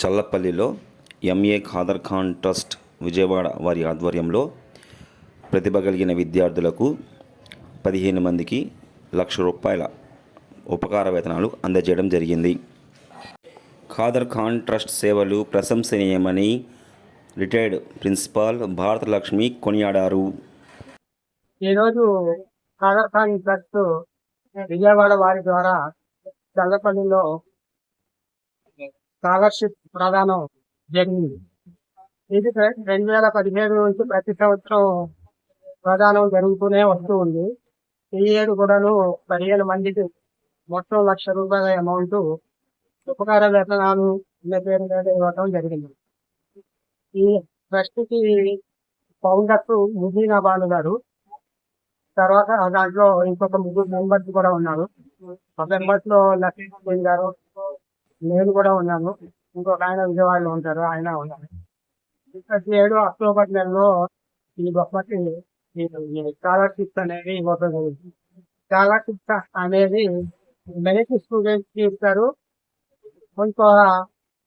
చల్లపల్లిలో MA Khadar Khan trust Vijayawada వారి ఆధ్వర్యంలో ప్రతిభ కలిగిన విద్యార్థులకు పదిహేను మందికి లక్ష రూపాయల ఉపకార వేతనాలు అందజేయడం జరిగింది. ఖాదర్ ఖాన్ ట్రస్ట్ సేవలు ప్రశంసనీయమని రిటైర్డ్ ప్రిన్సిపాల్ భారతలక్ష్మి కొనియాడారు. ఈరోజు ఖాదర్ ఖాన్ ట్రస్ట్ విజయవాడ వారి ద్వారా చల్లపల్లిలో స్కాలర్షిప్ ప్రదానం జరిగింది. ఇది రెండు వేల పదిహేడు నుంచి ప్రతి సంవత్సరం ప్రదానం జరుగుతూనే వస్తూ ఉంది. ఈ ఏడు కూడాను పదిహేను మందికి మొత్తం లక్ష రూపాయల అమౌంట్ ఉపకార వేతనాలు అనే పేరు మీద ఇవ్వటం జరిగింది. ఈ ట్రస్ట్కి ఫౌండర్స్ ముజీనా బాను గారు తర్వాత దాంట్లో ఇంకొక ముగ్గురు మెంబర్స్ కూడా ఉన్నారు. ఆ మెంబర్స్లో లక్ష్మీ గారు నేను కూడా ఉన్నాను. ఇంకొక ఆయన విజయవాడలో ఉంటారు. ఆయన ఉన్నారు ప్రతి ఏడు అక్టోబర్ నెలలో ఈ గొప్పకి స్కాలర్షిప్స్ అనేది ఇవ్వడం జరుగుతుంది స్కాలర్షిప్స్ అనేది మెరిట్ స్టూడెంట్స్కి ఇస్తారు కొంత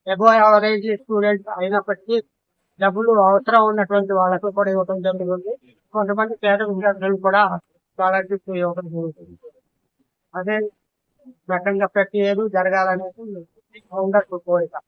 ఎబో యావరేజ్ స్టూడెంట్ అయినప్పటికీ డబ్బులు అవసరం ఉన్నటువంటి వాళ్ళకు కూడా ఇవ్వడం జరుగుతుంది. కొంతమంది పేద విద్యార్థులు కూడా స్కాలర్షిప్ ఇవ్వడం జరుగుతుంది. అదే రకంగా ప్రతి ఏడు జరగాలనేది 你好我们说一下